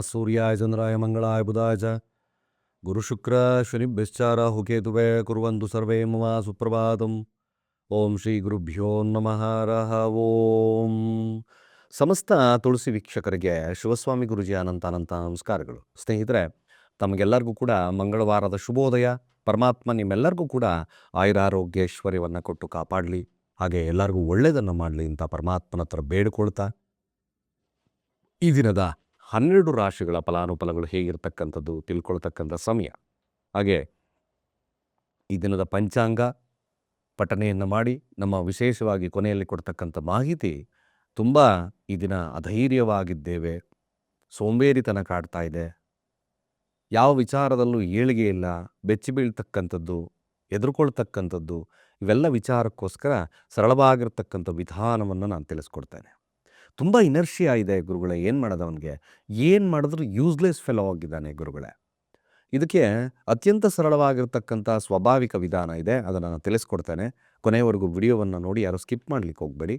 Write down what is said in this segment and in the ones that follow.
ಚಂದ್ರಾಯ ಮಂಗಳಾಯ ಬುಧಾಯ ಚ ಗುರುಶುಕ್ರ ಶನಿಭ್ಯಶ್ಚಾರ ಹುಕೇತುವೆ ಕುರುವಂತು ಸರ್ವೇ ಮಮ ಸುಪ್ರಭಾತಂ ಓಂ ಶ್ರೀ ಗುರುಭ್ಯೋ ನಮಃ ರಹ ಓಂ ಸಮಸ್ತ ತುಳಸಿ ವೀಕ್ಷಕರಿಗೆ ಶಿವಸ್ವಾಮಿ ಗುರುಜಿ ಅನಂತ ಅನಂತ ನಮಸ್ಕಾರಗಳು. ಸ್ನೇಹಿತರೆ, ತಮಗೆಲ್ಲರಿಗೂ ಕೂಡ ಮಂಗಳವಾರದ ಶುಭೋದಯ. ಪರಮಾತ್ಮ ನಿಮ್ಮೆಲ್ಲರಿಗೂ ಕೂಡ ಆಯುರಾರೋಗ್ಯ ಐಶ್ವರ್ಯವನ್ನು ಕೊಟ್ಟು ಕಾಪಾಡಲಿ. ಹಾಗೆ ಎಲ್ಲರಿಗೂ ಒಳ್ಳೆಯದನ್ನು ಮಾಡಲಿ ಅಂತ ಪರಮಾತ್ಮನ ಹತ್ರ ಬೇಡಿಕೊಳ್ತಾ. ಈ ದಿನದ ಹನ್ನೆರಡು ರಾಶಿಗಳ ಫಲಾನುಫಲಗಳು ಹೇಗಿರ್ತಕ್ಕಂಥದ್ದು ತಿಳ್ಕೊಳ್ತಕ್ಕಂಥ ಸಮಯ. ಹಾಗೆ ಈ ದಿನದ ಪಂಚಾಂಗ ಪಠನೆಯನ್ನು ಮಾಡಿ ನಮ್ಮ ವಿಶೇಷವಾಗಿ ಕೊನೆಯಲ್ಲಿ ಕೊಡ್ತಕ್ಕಂಥ ಮಾಹಿತಿ ತುಂಬ ಈ ದಿನ ಅಧೈರ್ಯವಾಗಿದ್ದೇವೆ. ಸೋಂಬೇರಿತನ ಕಾಡ್ತಾ ಇದೆ. ಯಾವ ವಿಚಾರದಲ್ಲೂ ಏಳಿಗೆ ಇಲ್ಲ, ಬೆಚ್ಚಿ ಬೀಳ್ತಕ್ಕಂಥದ್ದು, ಎದುರ್ಕೊಳ್ತಕ್ಕಂಥದ್ದು, ಇವೆಲ್ಲ ವಿಚಾರಕ್ಕೋಸ್ಕರ ಸರಳವಾಗಿರ್ತಕ್ಕಂಥ ವಿಧಾನವನ್ನು ನಾನು ತಿಳಿಸ್ಕೊಡ್ತೇನೆ. ತುಂಬ ಇನರ್ಷಿಯಾ ಇದೆ ಗುರುಗಳೇ, ಏನು ಮಾಡೋದು ಅವನಿಗೆ? ಏನು ಮಾಡಿದ್ರೂ ಯೂಸ್ಲೆಸ್ ಫೆಲೋ ಆಗಿದ್ದಾನೆ ಗುರುಗಳೇ. ಇದಕ್ಕೆ ಅತ್ಯಂತ ಸರಳವಾಗಿರ್ತಕ್ಕಂಥ ಸ್ವಾಭಾವಿಕ ವಿಧಾನ ಇದೆ, ಅದನ್ನು ನಾನು ತಿಳಿಸ್ಕೊಡ್ತೇನೆ. ಕೊನೆಯವರೆಗೂ ವಿಡಿಯೋವನ್ನು ನೋಡಿ, ಯಾರು ಸ್ಕಿಪ್ ಮಾಡಲಿಕ್ಕೆ ಹೋಗಬೇಡಿ.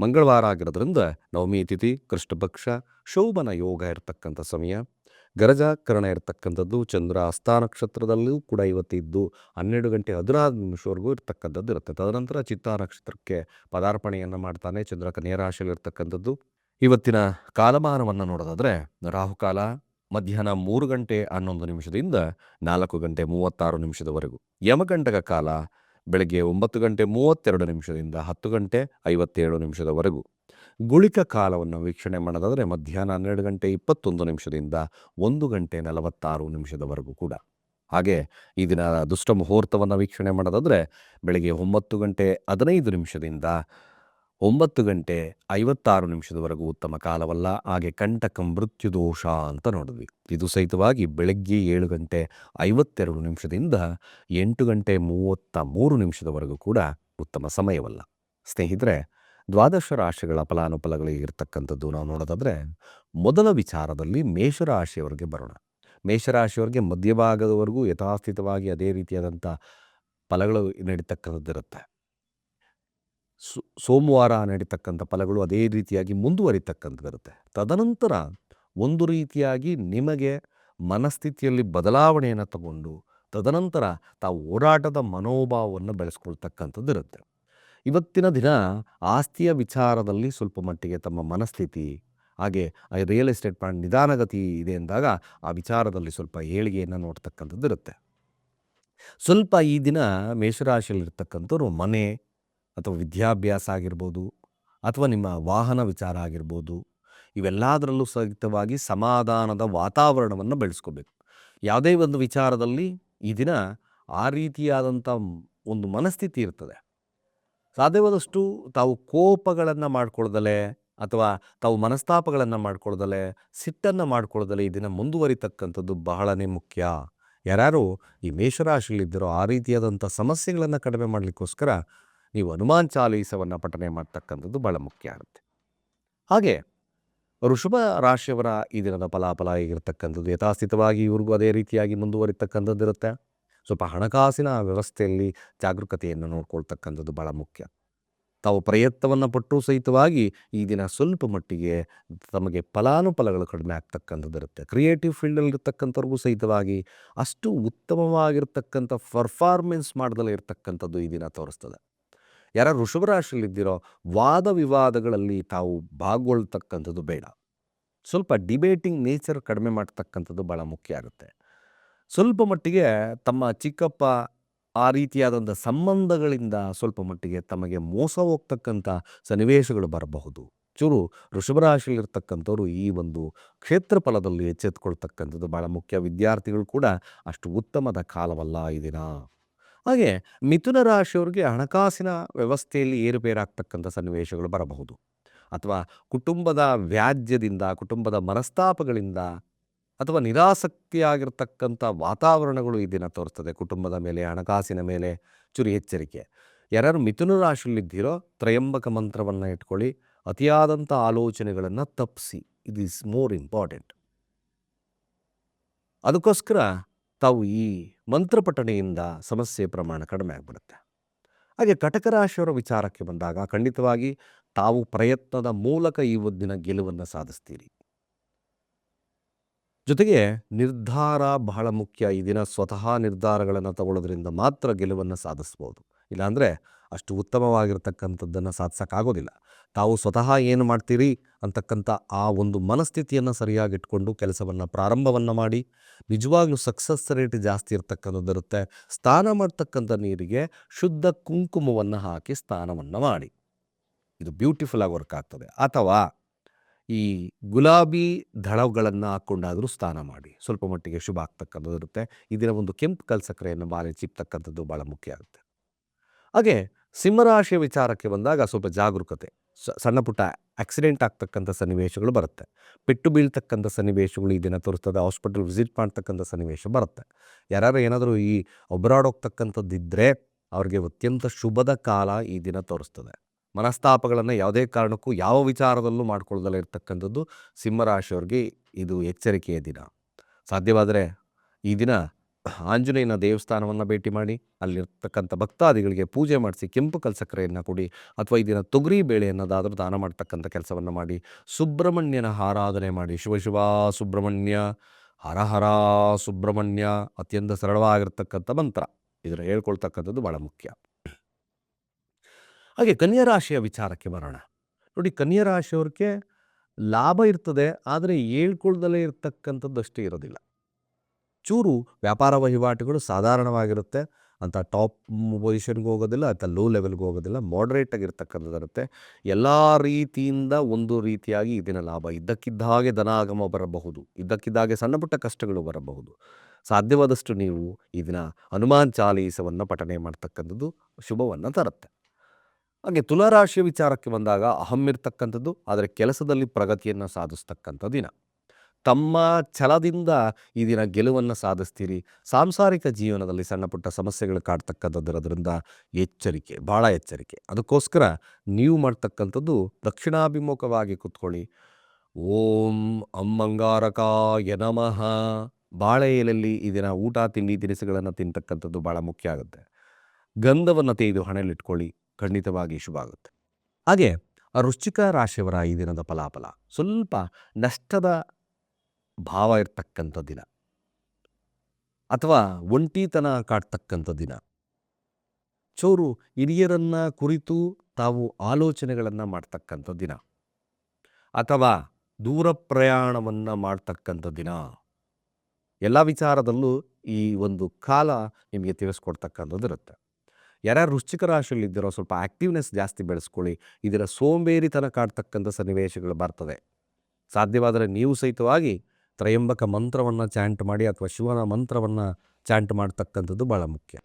ಮಂಗಳವಾರ ಆಗಿರೋದ್ರಿಂದ ನವಮಿ ತಿಥಿ, ಕೃಷ್ಣಪಕ್ಷ, ಶೋಭನ ಯೋಗ ಇರತಕ್ಕಂಥ ಸಮಯ. ಗರಜಾಕರಣ ಇರತಕ್ಕಂಥದ್ದು, ಚಂದ್ರ ಹಸ್ತ ನಕ್ಷತ್ರದಲ್ಲೂ ಕೂಡ ಇವತ್ತಿದ್ದು ಹನ್ನೆರಡು ಗಂಟೆ ಹದಿನಾರು ನಿಮಿಷವರೆಗೂ ಇರ್ತಕ್ಕಂಥದ್ದು ಇರುತ್ತೆ. ತದನಂತರ ಚಿತ್ತ ನಕ್ಷತ್ರಕ್ಕೆ ಪದಾರ್ಪಣೆಯನ್ನು ಮಾಡ್ತಾನೆ ಚಂದ್ರ ಕನ್ಯಾ ರಾಶಿಯಲ್ಲಿ ಇವತ್ತಿನ ಕಾಲಮಾನವನ್ನು ನೋಡೋದಾದರೆ ರಾಹುಕಾಲ ಮಧ್ಯಾಹ್ನ ಮೂರು ಗಂಟೆ ಹನ್ನೊಂದು ನಿಮಿಷದಿಂದ ನಾಲ್ಕು ಗಂಟೆ ಮೂವತ್ತಾರು ನಿಮಿಷದವರೆಗೂ. ಯಮಗಂಟಕ ಕಾಲ ಬೆಳಗ್ಗೆ ಒಂಬತ್ತು ಗಂಟೆ ಮೂವತ್ತೆರಡು ನಿಮಿಷದಿಂದ ಹತ್ತು ಗಂಟೆ ಐವತ್ತೇಳು ನಿಮಿಷದವರೆಗೂ. ಗುಳಿಕ ಕಾಲವನ್ನು ವೀಕ್ಷಣೆ ಮಾಡೋದಾದರೆ ಮಧ್ಯಾಹ್ನ ಹನ್ನೆರಡು ಗಂಟೆ ಇಪ್ಪತ್ತೊಂದು ನಿಮಿಷದಿಂದ ಒಂದು ಗಂಟೆ ನಲವತ್ತಾರು ನಿಮಿಷದವರೆಗೂ ಕೂಡ. ಹಾಗೆ ಈ ದಿನ ದುಷ್ಟ ಮುಹೂರ್ತವನ್ನು ವೀಕ್ಷಣೆ ಮಾಡೋದಾದರೆ ಬೆಳಗ್ಗೆ ಒಂಬತ್ತು ಗಂಟೆ ಹದಿನೈದು ನಿಮಿಷದಿಂದ ಒಂಬತ್ತು ಗಂಟೆ ಐವತ್ತಾರು ನಿಮಿಷದವರೆಗೂ ಉತ್ತಮ ಕಾಲವಲ್ಲ. ಹಾಗೆ ಕಂಟಕ ಮೃತ್ಯು ದೋಷ ಅಂತ ನೋಡಿದ್ವಿ. ಇದು ಸಹಿತವಾಗಿ ಬೆಳಗ್ಗೆ ಏಳು ಗಂಟೆ ಐವತ್ತೆರಡು ನಿಮಿಷದಿಂದ ಎಂಟು ಗಂಟೆ ಮೂವತ್ತ ಮೂರು ನಿಮಿಷದವರೆಗೂ ಕೂಡ ಉತ್ತಮ ಸಮಯವಲ್ಲ. ಸ್ನೇಹಿತರೆ ದ್ವಾದಶ ರಾಶಿಗಳ ಫಲಾನುಫಲಗಳಿಗೆ ಇರತಕ್ಕಂಥದ್ದು ನಾವು ನೋಡೋದಾದರೆ, ಮೊದಲ ವಿಚಾರದಲ್ಲಿ ಮೇಷರಾಶಿಯವರಿಗೆ ಬರೋಣ. ಮೇಷರಾಶಿಯವರಿಗೆ ಮಧ್ಯಭಾಗದವರೆಗೂ ಯಥಾಸ್ಥಿತವಾಗಿ ಅದೇ ರೀತಿಯಾದಂಥ ಫಲಗಳು ನಡೀತಕ್ಕಂಥದ್ದಿರುತ್ತೆ. ಸೋ, ಸೋಮವಾರ ನಡೀತಕ್ಕಂಥ ಫಲಗಳು ಅದೇ ರೀತಿಯಾಗಿ ಮುಂದುವರಿತಕ್ಕಂಥದ್ದಿರುತ್ತೆ. ತದನಂತರ ಒಂದು ರೀತಿಯಾಗಿ ನಿಮಗೆ ಮನಸ್ಥಿತಿಯಲ್ಲಿ ಬದಲಾವಣೆಯನ್ನು ತಗೊಂಡು, ತದನಂತರ ತಾವು ಓಡಾಟದ ಮನೋಭಾವವನ್ನು ಬೆಳೆಸ್ಕೊಳ್ತಕ್ಕಂಥದ್ದಿರುತ್ತೆ. ಇವತ್ತಿನ ದಿನ ಆಸ್ತಿಯ ವಿಚಾರದಲ್ಲಿ ಸ್ವಲ್ಪ ಮಟ್ಟಿಗೆ ತಮ್ಮ ಮನಸ್ಥಿತಿ, ಹಾಗೆ ರಿಯಲ್ ಎಸ್ಟೇಟ್ ಪ್ಲಾನ್ ನಿಧಾನಗತಿ ಇದೆ ಅಂದಾಗ ಆ ವಿಚಾರದಲ್ಲಿ ಸ್ವಲ್ಪ ಏಳಿಗೆಯನ್ನು ನೋಡ್ತಕ್ಕಂಥದ್ದು ಇರುತ್ತೆ. ಸ್ವಲ್ಪ ಈ ದಿನ ಮೇಷರಾಶಿಯಲ್ಲಿರ್ತಕ್ಕಂಥವ್ರು ಮನೆ ಅಥವಾ ವಿದ್ಯಾಭ್ಯಾಸ ಆಗಿರ್ಬೋದು ಅಥವಾ ನಿಮ್ಮ ವಾಹನ ವಿಚಾರ ಆಗಿರ್ಬೋದು, ಇವೆಲ್ಲದರಲ್ಲೂ ಸಹಿತವಾಗಿ ಸಮಾಧಾನದ ವಾತಾವರಣವನ್ನು ಬೆಳೆಸ್ಕೋಬೇಕು. ಯಾವುದೇ ಒಂದು ವಿಚಾರದಲ್ಲಿ ಈ ದಿನ ಆ ರೀತಿಯಾದಂಥ ಒಂದು ಮನಸ್ಥಿತಿ ಇರ್ತದೆ. ಸಾಧ್ಯವಾದಷ್ಟು ತಾವು ಕೋಪಗಳನ್ನು ಮಾಡ್ಕೊಳ್ದಲೆ ಅಥವಾ ತಾವು ಮನಸ್ತಾಪಗಳನ್ನು ಮಾಡ್ಕೊಳ್ದಲೆ ಸಿಟ್ಟನ್ನು ಮಾಡ್ಕೊಳ್ದಲೆ ಇದನ್ನು ದಿನ ಮುಂದುವರಿತಕ್ಕಂಥದ್ದು ಬಹಳನೇ ಮುಖ್ಯ. ಯಾರ್ಯಾರು ಈ ಮೇಷರಾಶಿಯಲ್ಲಿದ್ದರೋ ಆ ರೀತಿಯಾದಂಥ ಸಮಸ್ಯೆಗಳನ್ನು ಕಡಿಮೆ ಮಾಡಲಿಕ್ಕೋಸ್ಕರ ನೀವು ಹನುಮಾನ್ ಚಾಲೀಸವನ್ನು ಪಠನೆ ಮಾಡ್ತಕ್ಕಂಥದ್ದು ಭಾಳ ಮುಖ್ಯ ಆಗುತ್ತೆ. ಹಾಗೆ ಋಷಭ ರಾಶಿಯವರ ಈ ದಿನದ ಫಲಾಫಲ ಆಗಿರ್ತಕ್ಕಂಥದ್ದು ಯಥಾಸ್ಥಿತವಾಗಿ ಇವ್ರಿಗೂ ಅದೇ ರೀತಿಯಾಗಿ ಮುಂದುವರಿತಕ್ಕಂಥದ್ದು ಇರುತ್ತೆ. ಸ್ವಲ್ಪ ಹಣಕಾಸಿನ ವ್ಯವಸ್ಥೆಯಲ್ಲಿ ಜಾಗರೂಕತೆಯನ್ನು ನೋಡ್ಕೊಳ್ತಕ್ಕಂಥದ್ದು ಭಾಳ ಮುಖ್ಯ. ತಾವು ಪ್ರಯತ್ನವನ್ನು ಪಟ್ಟು ಸಹಿತವಾಗಿ ಈ ದಿನ ಸ್ವಲ್ಪ ಮಟ್ಟಿಗೆ ತಮಗೆ ಫಲಾನುಫಲಗಳು ಕಡಿಮೆ ಆಗ್ತಕ್ಕಂಥದ್ದು ಇರುತ್ತೆ. ಕ್ರಿಯೇಟಿವ್ ಫೀಲ್ಡಲ್ಲಿರ್ತಕ್ಕಂಥವ್ರಿಗೂ ಸಹಿತವಾಗಿ ಅಷ್ಟು ಉತ್ತಮವಾಗಿರ್ತಕ್ಕಂಥ ಪರ್ಫಾರ್ಮೆನ್ಸ್ ಮಾಡ್ದಲೇ ಇರತಕ್ಕಂಥದ್ದು ಈ ದಿನ ತೋರಿಸ್ತದೆ. ಯಾರ ಋಷಭರಾಶಿಯಲ್ಲಿದ್ದಿರೋ ವಾದ ವಿವಾದಗಳಲ್ಲಿ ತಾವು ಭಾಗವಳ್ತಕ್ಕಂಥದ್ದು ಬೇಡ. ಸ್ವಲ್ಪ ಡಿಬೇಟಿಂಗ್ ನೇಚರ್ ಕಡಿಮೆ ಮಾಡ್ತಕ್ಕಂಥದ್ದು ಭಾಳ ಮುಖ್ಯ ಆಗುತ್ತೆ. ಸ್ವಲ್ಪ ಮಟ್ಟಿಗೆ ತಮ್ಮ ಚಿಕ್ಕಪ್ಪ ಆ ರೀತಿಯಾದಂಥ ಸಂಬಂಧಗಳಿಂದ ಸ್ವಲ್ಪ ಮಟ್ಟಿಗೆ ತಮಗೆ ಮೋಸ ಹೋಗ್ತಕ್ಕಂಥ ಸನ್ನಿವೇಶಗಳು ಬರಬಹುದು. ಚೂರು ವೃಷಭರಾಶಿಯಲ್ಲಿರ್ತಕ್ಕಂಥವ್ರು ಈ ಒಂದು ಕ್ಷೇತ್ರ ಫಲದಲ್ಲಿ ಎಚ್ಚೆತ್ಕೊಳ್ತಕ್ಕಂಥದ್ದು ಭಾಳ ಮುಖ್ಯ. ವಿದ್ಯಾರ್ಥಿಗಳು ಕೂಡ ಅಷ್ಟು ಉತ್ತಮದ ಕಾಲವಲ್ಲ ಈ ದಿನ. ಹಾಗೆ ಮಿಥುನ ರಾಶಿಯವ್ರಿಗೆ ಹಣಕಾಸಿನ ವ್ಯವಸ್ಥೆಯಲ್ಲಿ ಏರುಪೇರಾಗ್ತಕ್ಕಂಥ ಸನ್ನಿವೇಶಗಳು ಬರಬಹುದು. ಅಥವಾ ಕುಟುಂಬದ ವ್ಯಾಜ್ಯದಿಂದ, ಕುಟುಂಬದ ಮನಸ್ತಾಪಗಳಿಂದ ಅಥವಾ ನಿರಾಸಕ್ತಿಯಾಗಿರ್ತಕ್ಕಂಥ ವಾತಾವರಣಗಳು ಈ ದಿನ ತೋರಿಸ್ತದೆ. ಕುಟುಂಬದ ಮೇಲೆ, ಹಣಕಾಸಿನ ಮೇಲೆ, ಚುರಿ ಎಚ್ಚರಿಕೆ. ಯಾರು ಮಿಥುನ ರಾಶಿಯಲ್ಲಿದ್ದೀರೋ ತ್ರಯಂಬಕ ಮಂತ್ರವನ್ನು ಇಟ್ಕೊಳ್ಳಿ. ಅತಿಯಾದಂಥ ಆಲೋಚನೆಗಳನ್ನು ತಪ್ಪಿಸಿ ಇಟ್ ಈಸ್ ಮೋರ್ ಇಂಪಾರ್ಟೆಂಟ್ ಅದಕ್ಕೋಸ್ಕರ ತಾವು ಈ ಮಂತ್ರಪಠಣೆಯಿಂದ ಸಮಸ್ಯೆ ಪ್ರಮಾಣ ಕಡಿಮೆ ಆಗ್ಬಿಡುತ್ತೆ. ಹಾಗೆ ಕಟಕ ರಾಶಿಯವರ ವಿಚಾರಕ್ಕೆ ಬಂದಾಗ ಖಂಡಿತವಾಗಿ ತಾವು ಪ್ರಯತ್ನದ ಮೂಲಕ ಈ ದಿನ ಗೆಲುವನ್ನು ಸಾಧಿಸ್ತೀರಿ. ಜೊತೆಗೆ ನಿರ್ಧಾರ ಬಹಳ ಮುಖ್ಯ ಈ ದಿನ ಸ್ವತಃ ನಿರ್ಧಾರಗಳನ್ನು ತಗೊಳ್ಳೋದ್ರಿಂದ ಮಾತ್ರ ಗೆಲುವನ್ನು ಸಾಧಿಸ್ಬೋದು. ಇಲ್ಲಾಂದರೆ ಅಷ್ಟು ಉತ್ತಮವಾಗಿರ್ತಕ್ಕಂಥದ್ದನ್ನು ಸಾಧಿಸೋಕ್ಕಾಗೋದಿಲ್ಲ. ತಾವು ಸ್ವತಃ ಏನು ಮಾಡ್ತೀರಿ ಅಂತಕ್ಕಂಥ ಆ ಒಂದು ಮನಸ್ಥಿತಿಯನ್ನು ಸರಿಯಾಗಿಟ್ಕೊಂಡು ಕೆಲಸವನ್ನು ಪ್ರಾರಂಭವನ್ನು ಮಾಡಿ, ನಿಜವಾಗ್ಲೂ ಸಕ್ಸಸ್ ರೇಟ್ ಜಾಸ್ತಿ ಇರ್ತಕ್ಕಂಥದ್ದು ಇರುತ್ತೆ ಸ್ನಾನ ಮಾಡ್ತಕ್ಕಂಥ ನೀರಿಗೆ ಶುದ್ಧ ಕುಂಕುಮವನ್ನು ಹಾಕಿ ಸ್ನಾನವನ್ನು ಮಾಡಿ. ಇದು ಬ್ಯೂಟಿಫುಲ್ ಆಗಿ ವರ್ಕ್ ಆಗ್ತದೆ. ಅಥವಾ ಈ ಗುಲಾಬಿ ದಳಗಳನ್ನು ಹಾಕ್ಕೊಂಡಾದರೂ ಸ್ನಾನ ಮಾಡಿ. ಸ್ವಲ್ಪ ಮಟ್ಟಿಗೆ ಶುಭ ಆಗ್ತಕ್ಕಂಥದ್ದು ಇರುತ್ತೆ. ಇದರ ಒಂದು ಕೆಂಪು ಕಲ್ ಸಕ್ಕರೆಯನ್ನು ಬಾರಿ ಚಿಪ್ತಕ್ಕಂಥದ್ದು ಭಾಳ ಮುಖ್ಯ ಆಗುತ್ತೆ. ಹಾಗೆ ಸಿಂಹರಾಶಿಯ ವಿಚಾರಕ್ಕೆ ಬಂದಾಗ ಸ್ವಲ್ಪ ಜಾಗರೂಕತೆ. ಸಣ್ಣ ಪುಟ್ಟ ಆಕ್ಸಿಡೆಂಟ್ ಆಗ್ತಕ್ಕಂಥ ಸನ್ನಿವೇಶಗಳು ಬರುತ್ತೆ. ಪೆಟ್ಟು ಬೀಳ್ತಕ್ಕಂಥ ಸನ್ನಿವೇಶಗಳು ಈ ದಿನ ತೋರಿಸ್ತದೆ. ಹಾಸ್ಪಿಟಲ್ ವಿಸಿಟ್ ಮಾಡ್ತಕ್ಕಂಥ ಸನ್ನಿವೇಶ ಬರುತ್ತೆ. ಯಾರು ಏನಾದರೂ ಈ ಒಬ್ಬರಾಡೋಗ್ತಕ್ಕಂಥದ್ದಿದ್ದರೆ ಅವ್ರಿಗೆ ಅತ್ಯಂತ ಶುಭದ ಕಾಲ ಈ ದಿನ ತೋರಿಸ್ತದೆ. ಮನಸ್ತಾಪಗಳನ್ನು ಯಾವುದೇ ಕಾರಣಕ್ಕೂ ಯಾವ ವಿಚಾರದಲ್ಲೂ ಮಾಡ್ಕೊಳ್ಳದಲ್ಲ ಇರ್ತಕ್ಕಂಥದ್ದು ಸಿಂಹರಾಶಿಯವ್ರಿಗೆ ಇದು ಎಚ್ಚರಿಕೆಯ ದಿನ. ಸಾಧ್ಯವಾದರೆ ಈ ದಿನ ಆಂಜನೇಯನ ದೇವಸ್ಥಾನವನ್ನು ಭೇಟಿ ಮಾಡಿ, ಅಲ್ಲಿರ್ತಕ್ಕಂಥ ಭಕ್ತಾದಿಗಳಿಗೆ ಪೂಜೆ ಮಾಡಿಸಿ ಕೆಂಪು ಕಲ್ಸಕ್ಕರೆಯನ್ನು ಕೊಡಿ ಅಥವಾ ಈ ದಿನ ತೊಗರಿ ಬೇಳೆ ಅನ್ನೋದಾದರೂ ದಾನ ಮಾಡ್ತಕ್ಕಂಥ ಕೆಲಸವನ್ನು ಮಾಡಿ, ಸುಬ್ರಹ್ಮಣ್ಯನ ಆರಾಧನೆ ಮಾಡಿ. ಶಿವ ಶಿವ ಸುಬ್ರಹ್ಮಣ್ಯ, ಹರ ಹರ ಸುಬ್ರಹ್ಮಣ್ಯ ಅತ್ಯಂತ ಸರಳವಾಗಿರ್ತಕ್ಕಂಥ ಮಂತ್ರ. ಇದನ್ನು ಹೇಳ್ಕೊಳ್ತಕ್ಕಂಥದ್ದು ಭಾಳ ಮುಖ್ಯ. ಹಾಗೆ ಕನ್ಯಾ ರಾಶಿಯ ವಿಚಾರಕ್ಕೆ ಬರೋಣ. ನೋಡಿ ಕನ್ಯಾ ರಾಶಿಯವ್ರಿಗೆ ಲಾಭ ಇರ್ತದೆ, ಆದರೆ ಹೇಳ್ಕೊಳ್ದಲೇ ಇರತಕ್ಕಂಥದ್ದು ಅಷ್ಟೇ ಇರೋದಿಲ್ಲ. ಚೂರು ವ್ಯಾಪಾರ ವಹಿವಾಟುಗಳು ಸಾಧಾರಣವಾಗಿರುತ್ತೆ. ಅಂತ ಟಾಪ್ ಪೊಸಿಷನ್ಗೆ ಹೋಗೋದಿಲ್ಲ ಅಥವಾ ಲೋ ಲೆವೆಲ್ಗೆ ಹೋಗೋದಿಲ್ಲ ಮಾಡ್ರೇಟ್ ಆಗಿರ್ತಕ್ಕಂಥದ್ದು ಇರುತ್ತೆ. ಎಲ್ಲ ರೀತಿಯಿಂದ ಒಂದು ರೀತಿಯಾಗಿ ಇದನ್ನ ಲಾಭ, ಇದ್ದಕ್ಕಿದ್ದ ಹಾಗೆ ಧನ ಆಗಮ ಬರಬಹುದು ಇದ್ದಕ್ಕಿದ್ದಾಗೆ ಸಣ್ಣ ಪುಟ್ಟ ಕಷ್ಟಗಳು ಬರಬಹುದು. ಸಾಧ್ಯವಾದಷ್ಟು ನೀವು ಇದನ್ನ ಹನುಮಾನ್ ಚಾಲೀಸವನ್ನು ಪಠನೆ ಮಾಡ್ತಕ್ಕಂಥದ್ದು ಶುಭವನ್ನು ತರುತ್ತೆ. ಹಾಗೆ ತುಲಾರಾಶಿಯ ವಿಚಾರಕ್ಕೆ ಬಂದಾಗ ಅಹಮ್ಮಿರ್ತಕ್ಕಂಥದ್ದು ಆದರೆ ಕೆಲಸದಲ್ಲಿ ಪ್ರಗತಿಯನ್ನು ಸಾಧಿಸ್ತಕ್ಕಂಥ ದಿನ. ತಮ್ಮ ಛಲದಿಂದ ಈ ದಿನ ಗೆಲುವನ್ನು ಸಾಧಿಸ್ತೀರಿ. ಸಾಂಸಾರಿಕ ಜೀವನದಲ್ಲಿ ಸಣ್ಣ ಪುಟ್ಟ ಸಮಸ್ಯೆಗಳು ಕಾಡ್ತಕ್ಕಂಥದ್ದಿರೋದ್ರಿಂದ ಎಚ್ಚರಿಕೆ, ಭಾಳ ಎಚ್ಚರಿಕೆ. ಅದಕ್ಕೋಸ್ಕರ ನೀವು ಮಾಡ್ತಕ್ಕಂಥದ್ದು ದಕ್ಷಿಣಾಭಿಮುಖವಾಗಿ ಕೂತ್ಕೊಳ್ಳಿ. ಓಂ ಅಮ್ಮಂಗಾರಕಾಯ ನಮಃ. ಬಾಳೆ ಎಲೆಯಲ್ಲಿ ಈ ದಿನ ಊಟ, ತಿಂಡಿ, ತಿನಿಸುಗಳನ್ನು ತಿಂತಕ್ಕಂಥದ್ದು ಭಾಳ ಮುಖ್ಯ ಆಗುತ್ತೆ. ಗಂಧವನ್ನು ತೆಗೆದು ಹಣೆಯಲ್ಲಿಟ್ಕೊಳ್ಳಿ. ಖಂಡಿತವಾಗಿ ಶುಭ ಆಗುತ್ತೆ. ಹಾಗೆ ವೃಶ್ಚಿಕ ರಾಶಿಯವರ ಈ ದಿನದ ಫಲಾಫಲ ಸ್ವಲ್ಪ ನಷ್ಟದ ಭಾವ ಇರ್ತಕ್ಕಂಥ ದಿನ. ಅಥವಾ ಒಂಟಿತನ ಕಾಡ್ತಕ್ಕಂಥ ದಿನ. ಚೋರು ಹಿರಿಯರನ್ನ ಕುರಿತು ತಾವು ಆಲೋಚನೆಗಳನ್ನು ಮಾಡ್ತಕ್ಕಂಥ ದಿನ. ಅಥವಾ ದೂರ ಪ್ರಯಾಣವನ್ನು ಮಾಡ್ತಕ್ಕಂಥ ದಿನ. ಎಲ್ಲ ವಿಚಾರದಲ್ಲೂ ಈ ಒಂದು ಕಾಲ ನಿಮಗೆ ತಿಳಿಸ್ಕೊಡ್ತಕ್ಕಂಥದ್ದು ಇರುತ್ತೆ ಯಾರ್ಯಾರು ರುಚಿಕರ ರಾಶಿಯಲ್ಲಿ ಇದ್ದೀರೋ ಸ್ವಲ್ಪ ಆ್ಯಕ್ಟಿವ್ನೆಸ್ ಜಾಸ್ತಿ ಬೆಳೆಸ್ಕೊಳ್ಳಿ. ಇದರ ಸೋಂಬೇರಿತನ ಕಾಡ್ತಕ್ಕಂಥ ಸನ್ನಿವೇಶಗಳು ಬರ್ತದೆ. ಸಾಧ್ಯವಾದರೆ ನೀವು ಸಹಿತವಾಗಿ ತ್ರಯಂಬಕ ಮಂತ್ರವನ್ನು ಚಾಂಟ್ ಮಾಡಿ ಅಥವಾ ಶಿವನ ಮಂತ್ರವನ್ನು ಚಾಂಟ್ ಮಾಡ್ತಕ್ಕಂಥದ್ದು ಭಾಳ ಮುಖ್ಯ.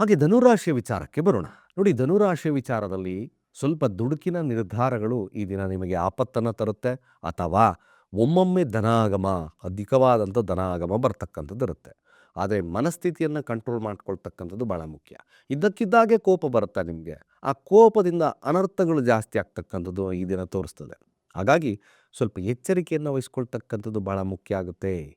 ಹಾಗೆ ಧನುರಾಶಿಯ ವಿಚಾರಕ್ಕೆ ಬರೋಣ. ನೋಡಿ ಧನುರಾಶಿಯ ವಿಚಾರದಲ್ಲಿ ಸ್ವಲ್ಪ ದುಡುಕಿನ ನಿರ್ಧಾರಗಳು ಈ ದಿನ ನಿಮಗೆ ಆಪತ್ತನ್ನು ತರುತ್ತೆ ಅಥವಾ ಒಮ್ಮೊಮ್ಮೆ ಧನಾಗಮ, ಅಧಿಕವಾದಂಥ ಧನಾಗಮ ಬರ್ತಕ್ಕಂಥದ್ದು ಇರುತ್ತೆ. ಆದರೆ ಮನಸ್ಥಿತಿಯನ್ನು ಕಂಟ್ರೋಲ್ ಮಾಡ್ಕೊಳ್ತಕ್ಕಂಥದ್ದು ಭಾಳ ಮುಖ್ಯ. ಇದ್ದಕ್ಕಿದ್ದಾಗೆ ಕೋಪ ಬರುತ್ತೆ ನಿಮಗೆ? ಆ ಕೋಪದಿಂದ ಅನರ್ಥಗಳು ಜಾಸ್ತಿ ಆಗ್ತಕ್ಕಂಥದ್ದು ಈ ದಿನ ತೋರಿಸ್ತದೆ. ಹಾಗಾಗಿ ಸ್ವಲ್ಪ ಎಚ್ಚರಿಕೆಯನ್ನು ವಹಿಸ್ಕೊಳ್ತಕ್ಕಂಥದ್ದು ಭಾಳ ಮುಖ್ಯ ಆಗುತ್ತೆ.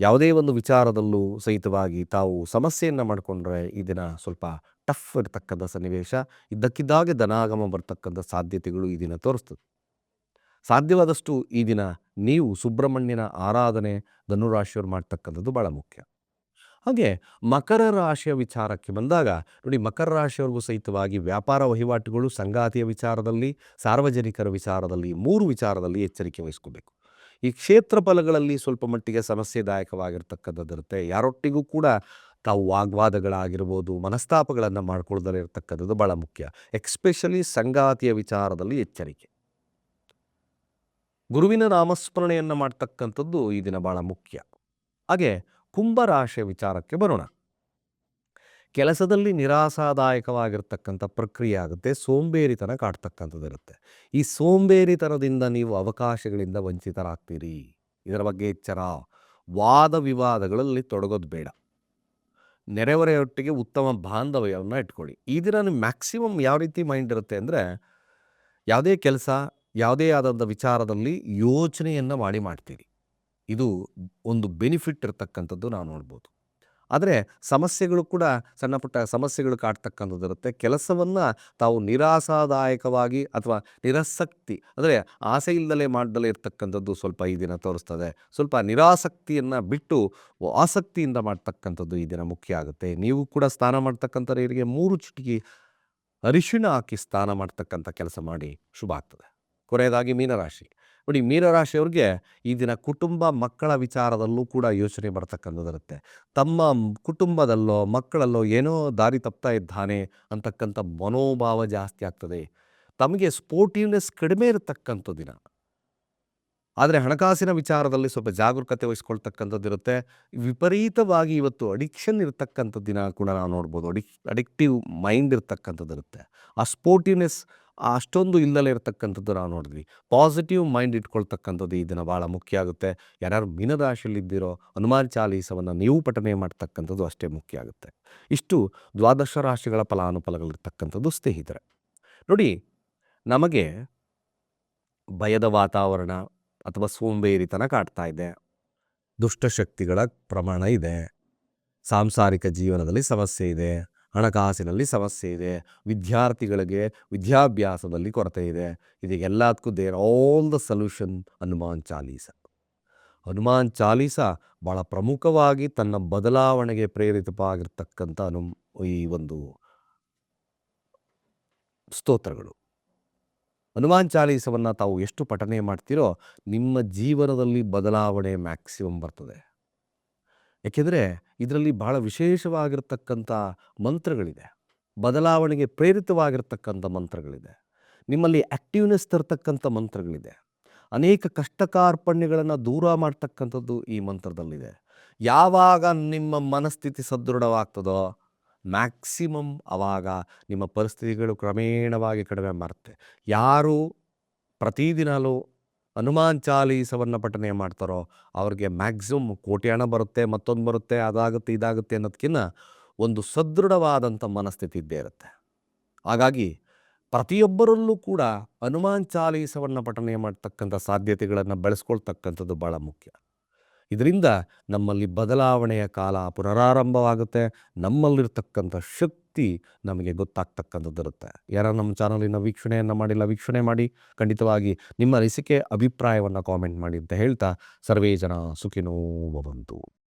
ಯಾವುದೇ ಒಂದು ವಿಚಾರದಲ್ಲೂ ಸಹಿತವಾಗಿ ತಾವು ಸಮಸ್ಯೆಯನ್ನು ಮಾಡಿಕೊಂಡ್ರೆ ಈ ದಿನ ಸ್ವಲ್ಪ ಟಫ್ ಇರತಕ್ಕಂಥ ಸನ್ನಿವೇಶ ಇದ್ದಕ್ಕಿದ್ದಾಗೆ ಧನಾಗಮ ಬರ್ತಕ್ಕಂಥ ಸಾಧ್ಯತೆಗಳು ಈ ದಿನ ತೋರಿಸ್ತದೆ. ಸಾಧ್ಯವಾದಷ್ಟು ಈ ದಿನ ನೀವು ಸುಬ್ರಹ್ಮಣ್ಯನ ಆರಾಧನೆ ಧನುರಾಶಿಯವ್ರು ಮಾಡ್ತಕ್ಕಂಥದ್ದು ಭಾಳ ಮುಖ್ಯ. ಹಾಗೆ ಮಕರ ರಾಶಿಯ ವಿಚಾರಕ್ಕೆ ಬಂದಾಗ ನೋಡಿ ಮಕರ ರಾಶಿಯವ್ರಿಗೂ ಸಹಿತವಾಗಿ ವ್ಯಾಪಾರ ವಹಿವಾಟುಗಳು, ಸಂಗಾತಿಯ ವಿಚಾರದಲ್ಲಿ, ಸಾರ್ವಜನಿಕರ ವಿಚಾರದಲ್ಲಿ, ಮೂರು ವಿಚಾರದಲ್ಲಿ ಎಚ್ಚರಿಕೆ ವಹಿಸ್ಕೋಬೇಕು. ಈ ಕ್ಷೇತ್ರ ಫಲಗಳಲ್ಲಿ ಸ್ವಲ್ಪ ಮಟ್ಟಿಗೆ ಸಮಸ್ಯೆದಾಯಕವಾಗಿರ್ತಕ್ಕಂಥದ್ದಿರುತ್ತೆ. ಯಾರೊಟ್ಟಿಗೂ ಕೂಡ ತಾವು ವಾಗ್ವಾದಗಳಾಗಿರ್ಬೋದು, ಮನಸ್ತಾಪಗಳನ್ನು ಮಾಡ್ಕೊಳ್ದಲೇ ಭಾಳ ಮುಖ್ಯ. ಎಕ್ಸ್ಪೆಷಲಿ ಸಂಗಾತಿಯ ವಿಚಾರದಲ್ಲಿ ಎಚ್ಚರಿಕೆ. ಗುರುವಿನ ನಾಮಸ್ಮರಣೆಯನ್ನು ಮಾಡ್ತಕ್ಕಂಥದ್ದು ಈ ದಿನ ಭಾಳ ಮುಖ್ಯ. ಹಾಗೆ ಕುಂಭರಾಶಿಯ ವಿಚಾರಕ್ಕೆ ಬರೋಣ. ಕೆಲಸದಲ್ಲಿ ನಿರಾಸಾದಾಯಕವಾಗಿರ್ತಕ್ಕಂಥ ಪ್ರಕ್ರಿಯೆ ಆಗುತ್ತೆ, ಸೋಂಬೇರಿತನ ಕಾಡ್ತಕ್ಕಂಥದ್ದು ಇರುತ್ತೆ ಈ ಸೋಂಬೇರಿತನದಿಂದ ನೀವು ಅವಕಾಶಗಳಿಂದ ವಂಚಿತರಾಗ್ತೀರಿ. ಇದರ ಬಗ್ಗೆ ಎಚ್ಚರ. ವಾದ ವಿವಾದಗಳಲ್ಲಿ ತೊಡಗೋದು ಬೇಡ. ನೆರೆಹೊರೆಯೊಟ್ಟಿಗೆ ಉತ್ತಮ ಬಾಂಧವ್ಯವನ್ನು ಇಟ್ಕೊಳ್ಳಿ. ಈ ದಿನ ಮ್ಯಾಕ್ಸಿಮಮ್ ಯಾವ ರೀತಿ ಮೈಂಡ್ ಇರುತ್ತೆ ಅಂದರೆ, ಯಾವುದೇ ಕೆಲಸ ಯಾವುದೇ ಆದಂಥ ವಿಚಾರದಲ್ಲಿ ಯೋಚನೆಯನ್ನು ಮಾಡಿ ಮಾಡ್ತೀರಿ. ಇದು ಒಂದು ಬೆನಿಫಿಟ್ ಇರತಕ್ಕಂಥದ್ದು ನಾವು ನೋಡ್ಬೋದು. ಆದರೆ ಸಮಸ್ಯೆಗಳು ಕೂಡ ಸಣ್ಣ ಪುಟ್ಟ ಸಮಸ್ಯೆಗಳು ಕಾಡ್ತಕ್ಕಂಥದ್ದು ಇರುತ್ತೆ. ಕೆಲಸವನ್ನು ತಾವು ನಿರಾಸಾದಾಯಕವಾಗಿ ಅಥವಾ ನಿರಾಸಕ್ತಿ ಅಂದರೆ ಆಸೆ ಇಲ್ಲದಲೇ ಮಾಡ್ದಲೇ ಇರ್ತಕ್ಕಂಥದ್ದು ಸ್ವಲ್ಪ ಈ ದಿನ ತೋರಿಸ್ತದೆ. ಸ್ವಲ್ಪ ನಿರಾಸಕ್ತಿಯನ್ನು ಬಿಟ್ಟು ಆಸಕ್ತಿಯಿಂದ ಮಾಡ್ತಕ್ಕಂಥದ್ದು ಈ ದಿನ ಮುಖ್ಯ ಆಗುತ್ತೆ. ನೀವು ಕೂಡ ಸ್ನಾನ ಮಾಡ್ತಕ್ಕಂಥ ನೀರಿಗೆ ಮೂರು ಚಿಟಕಿ ಅರಿಶಿಣ ಹಾಕಿ ಸ್ನಾನ ಮಾಡ್ತಕ್ಕಂಥ ಕೆಲಸ ಮಾಡಿ ಶುಭ ಆಗ್ತದೆ. ಕೊನೆಯದಾಗಿ ಮೀನರಾಶಿ. ನೋಡಿ, ಮೀನರಾಶಿಯವ್ರಿಗೆ ಈ ದಿನ ಕುಟುಂಬ ಮಕ್ಕಳ ವಿಚಾರದಲ್ಲೂ ಕೂಡ ಯೋಚನೆ ಬರ್ತಕ್ಕಂಥದ್ದಿರುತ್ತೆ. ತಮ್ಮ ಕುಟುಂಬದಲ್ಲೋ, ಮಕ್ಕಳಲ್ಲೋ ಏನೋ ದಾರಿ ತಪ್ತಾ ಇದ್ದಾನೆ ಅಂತಕ್ಕಂಥ ಮನೋಭಾವ ಜಾಸ್ತಿ ಆಗ್ತದೆ. ತಮಗೆ ಸ್ಪೋರ್ಟಿವ್ನೆಸ್ ಕಡಿಮೆ ಇರತಕ್ಕಂಥ ದಿನ ಆದರೆ ಹಣಕಾಸಿನ ವಿಚಾರದಲ್ಲಿ ಸ್ವಲ್ಪ ಜಾಗರೂಕತೆ ವಹಿಸ್ಕೊಳ್ತಕ್ಕಂಥದ್ದಿರುತ್ತೆ. ವಿಪರೀತವಾಗಿ ಇವತ್ತು ಅಡಿಕ್ಷನ್ ಇರತಕ್ಕಂಥ ದಿನ ಕೂಡ ನಾವು ನೋಡ್ಬೋದು. ಅಡಿಕ್, ಅಡಿಕ್ಟಿವ್ ಮೈಂಡ್ ಇರ್ತಕ್ಕಂಥದ್ದಿರುತ್ತೆ. ಆ ಸ್ಪೋರ್ಟಿವ್ನೆಸ್ ಅಷ್ಟೊಂದು ಇಲ್ಲದೆ ಇರತಕ್ಕಂಥದ್ದು ನಾವು ನೋಡಿದ್ವಿ. ಪಾಸಿಟಿವ್ ಮೈಂಡ್ ಇಟ್ಕೊಳ್ತಕ್ಕಂಥದ್ದು ಈ ದಿನ ಭಾಳ ಮುಖ್ಯ ಆಗುತ್ತೆ. ಯಾರ್ಯಾರು ಮೀನರಾಶಿಯಲ್ಲಿದ್ದೀರೋ ಹನುಮಾನ್ ಚಾಲೀಸವನ್ನು ನೀವು ಪಠನೆ ಮಾಡ್ತಕ್ಕಂಥದ್ದು ಅಷ್ಟೇ ಮುಖ್ಯ ಆಗುತ್ತೆ. ಇಷ್ಟು ದ್ವಾದಶ ರಾಶಿಗಳ ಫಲಾನುಫಲಗಳಿರ್ತಕ್ಕಂಥದ್ದು ಸ್ನೇಹಿತರೆ. ನೋಡಿ, ನಮಗೆ ಭಯದ ವಾತಾವರಣ ಅಥವಾ ಸೋಂಬೇರಿತನ ಕಾಡ್ತಾ ಇದೆ. ದುಷ್ಟಶಕ್ತಿಗಳ ಪ್ರಮಾಣ ಇದೆ. ಸಾಂಸಾರಿಕ ಜೀವನದಲ್ಲಿ ಸಮಸ್ಯೆ ಇದೆ. ಹಣಕಾಸಿನಲ್ಲಿ ಸಮಸ್ಯೆ ಇದೆ, ವಿದ್ಯಾರ್ಥಿಗಳಿಗೆ ವಿದ್ಯಾಭ್ಯಾಸದಲ್ಲಿ ಕೊರತೆ ಇದೆ. ಇದಕ್ಕೆಲ್ಲದಕ್ಕೂ there all the solution Hanuman Chalisa. Hanuman Chalisa ಭಾಳ ಪ್ರಮುಖವಾಗಿ ತನ್ನ ಬದಲಾವಣೆಗೆ ಪ್ರೇರಿತವಾಗಿರ್ತಕ್ಕಂಥ ಅನು ಈ ಒಂದು ಸ್ತೋತ್ರಗಳು. ಹನುಮಾನ್ ಚಾಲೀಸವನ್ನು ತಾವು ಎಷ್ಟು ಪಠನೆ ಮಾಡ್ತೀರೋ ನಿಮ್ಮ ಜೀವನದಲ್ಲಿ ಬದಲಾವಣೆ ಮ್ಯಾಕ್ಸಿಮಮ್ ಬರ್ತದೆ. ಏಕೆಂದರೆ ಇದರಲ್ಲಿ ಬಹಳ ವಿಶೇಷವಾಗಿರ್ತಕ್ಕಂಥ ಮಂತ್ರಗಳಿದೆ. ಬದಲಾವಣೆಗೆ ಪ್ರೇರಿತವಾಗಿರ್ತಕ್ಕಂಥ ಮಂತ್ರಗಳಿದೆ. ನಿಮ್ಮಲ್ಲಿ ಆ್ಯಕ್ಟಿವ್ನೆಸ್ ತರ್ತಕ್ಕಂಥ ಮಂತ್ರಗಳಿದೆ. ಅನೇಕ ಕಷ್ಟ ಕಾರ್ಪಣ್ಯಗಳನ್ನು ದೂರ ಮಾಡ್ತಕ್ಕಂಥದ್ದು ಈ ಮಂತ್ರದಲ್ಲಿದೆ. ಯಾವಾಗ ನಿಮ್ಮ ಮನಸ್ಥಿತಿ ಸದೃಢವಾಗ್ತದೋ ಮ್ಯಾಕ್ಸಿಮಮ್ ಆವಾಗ ನಿಮ್ಮ ಪರಿಸ್ಥಿತಿಗಳು ಕ್ರಮೇಣವಾಗಿ ಕಡಿಮೆ ಮಾಡುತ್ತೆ ಯಾರು ಪ್ರತಿದಿನಲೂ ಹನುಮಾನ್ ಚಾಲೀಸವನ್ನು ಪಠನೆ ಮಾಡ್ತಾರೋ, ಅವ್ರಿಗೆ ಮ್ಯಾಕ್ಸಿಮಮ್ ಕೋಟಿ ಹಣ ಬರುತ್ತೆ, ಮತ್ತೊಂದು ಬರುತ್ತೆ, ಅದಾಗುತ್ತೆ, ಇದಾಗುತ್ತೆ ಅನ್ನೋದಕ್ಕಿಂತ ಒಂದು ಸದೃಢವಾದಂಥ ಮನಸ್ಥಿತಿ ಇದ್ದೇ ಇರುತ್ತೆ. ಹಾಗಾಗಿ ಪ್ರತಿಯೊಬ್ಬರಲ್ಲೂ ಕೂಡ ಹನುಮಾನ್ ಚಾಲೀಸವನ್ನು ಪಠನೆ ಮಾಡ್ತಕ್ಕಂಥ ಸಾಧ್ಯತೆಗಳನ್ನು ಬೆಳೆಸ್ಕೊಳ್ತಕ್ಕಂಥದ್ದು ಭಾಳ ಮುಖ್ಯ. ಇದರಿಂದ ನಮ್ಮಲ್ಲಿ ಬದಲಾವಣೆಯ ಕಾಲ ಪುನರಾರಂಭವಾಗುತ್ತೆ, ನಮ್ಮಲ್ಲಿರ್ತಕ್ಕಂಥ ಶಕ್ತಿ ನಮಗೆ ಗೊತ್ತಾಗ್ತಕ್ಕಂಥದ್ದಿರುತ್ತೆ. ಯಾರೋ ನಮ್ಮ ಚಾನಲಿನ ವೀಕ್ಷಣೆಯನ್ನು ಮಾಡಿಲ್ಲ ವೀಕ್ಷಣೆ ಮಾಡಿ, ಖಂಡಿತವಾಗಿ ನಿಮ್ಮ ಅನಿಸಿಕೆ ಅಭಿಪ್ರಾಯವನ್ನು ಕಾಮೆಂಟ್ ಮಾಡಿ ಅಂತ ಹೇಳ್ತಾ ಸರ್ವೇ ಜನ ಸುಖಿನೋ ಭವಂತು.